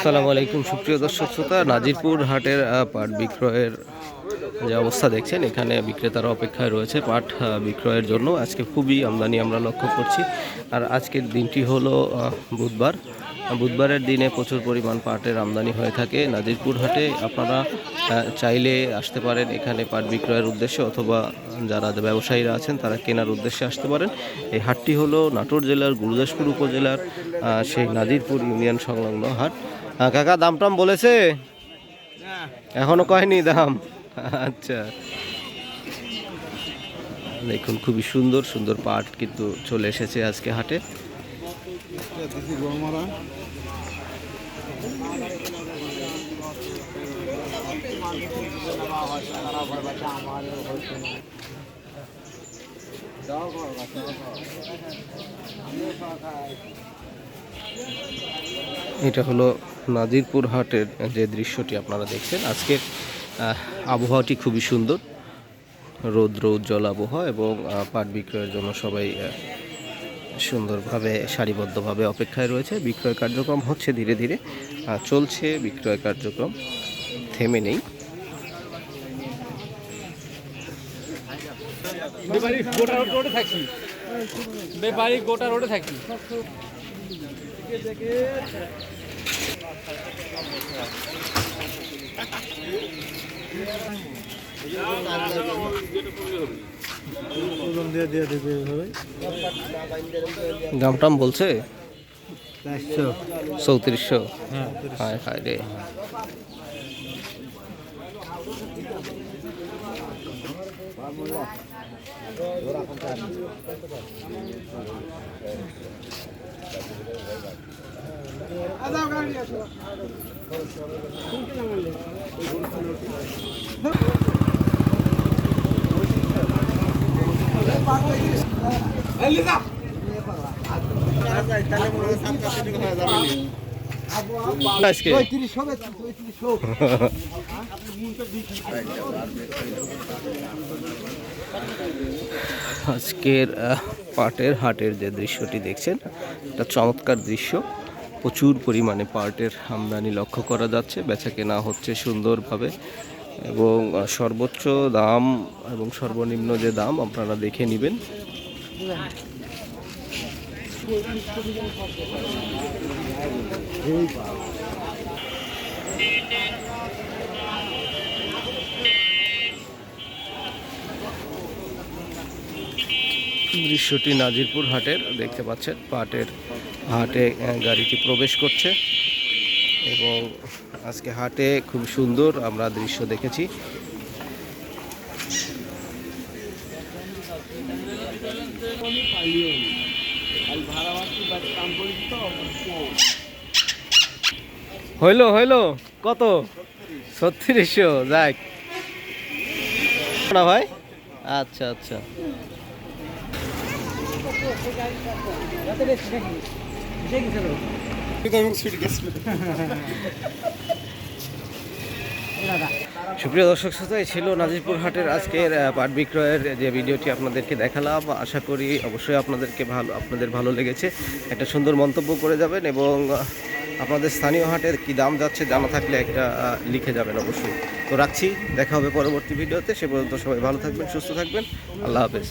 আসসালামু আলাইকুম, সুপ্রিয় দর্শক শ্রোতা। নাজিরপুর হাটের পাট বিক্রয়ের যে অবস্থা দেখছেন, এখানে বিক্রেতারা অপেক্ষায় রয়েছে পাট বিক্রয়ের জন্য। আজকে খুবই আমদানি আমরা লক্ষ্য করছি। আর আজকের দিনটি হলো বুধবার। বুধবারের দিনে প্রচুর পরিমাণ পাটের আমদানি হয়ে থাকে। নাজিরপুর হাটে আপনারা চাইলে আসতে পারেন এখানে পাট বিক্রয়ের উদ্দেশ্যে, অথবা যারা ব্যবসায়ীরা আছেন, তারা কেনার উদ্দেশ্যে আসতে পারেন। এই হাটটি হলো নাটোর জেলার, গুরুদাসপুর উপজেলার সেই নাজিরপুর ইউনিয়ন সংলগ্ন হাট। কাকা দাম টাম বলেছে এখনও কয়নি দাম? আচ্ছা। দেখুন খুবই সুন্দর সুন্দর পাট কিন্তু চলে এসেছে আজকে হাটে। এটা হলো নাজিরপুর হাটের যে দৃশ্যটি আপনারা দেখছেন, আজকের আবহাওয়াটি খুবই সুন্দর। রৌদ্র, উজ্জ্বল আবহাওয়া এবং পাট বিক্রয়ের জন্য সবাই সুন্দরভাবে, সারিবদ্ধভাবে অপেক্ষায় রয়েছে। বিক্রয় কার্যক্রম হচ্ছে ধীরে ধীরে চলছে। বিক্রয় কার্যক্রম থেমে নেই। বেপারি গোটা রোডে থাকি। বেপারি গোটা রোডে থাকি। দাম টাম বলছে? চৌত্রিশশো। হায় হায় রে। আজকে। আজকের পাটের হাটের যে দৃশ্যটি দেখছেন একটা চমৎকার দৃশ্য। প্রচুর পরিমাণে পাটের আমদানি লক্ষ্য করা যাচ্ছে বেচা কেনা হচ্ছে সুন্দরভাবে। এবং সর্বোচ্চ দাম এবং সর্বনিম্ন যে দাম আপনারা দেখে নেবেন। দৃশ্যটি নাজিরপুর হাটের, দেখতে পাচ্ছেন, পাটের হাটে গাড়িটি প্রবেশ করছে এবং আজকে হাটে খুব সুন্দর আমরা দৃশ্য দেখেছি। হইল হইল, কত? ছত্রিশশো, যাক। না ভাই? আচ্ছা আচ্ছা। সুপ্রিয় দর্শক শ্রোতা, এই ছিল নাজিরপুর হাটের আজকের পাট বিক্রয়ের যে ভিডিওটি আপনাদেরকে দেখালাম। আশা করি অবশ্যই আপনাদেরকে ভালো, আপনাদের ভালো লেগেছে। একটা সুন্দর মন্তব্য করে যাবেন এবং আপনাদের স্থানীয় হাটের কি দাম যাচ্ছে জানা থাকলে একটা লিখে যাবেন অবশ্যই। তো রাখছি, দেখা হবে পরবর্তী ভিডিওতে। সে পর্যন্ত সবাই ভালো থাকবেন, সুস্থ থাকবেন। আল্লাহ হাফেজ।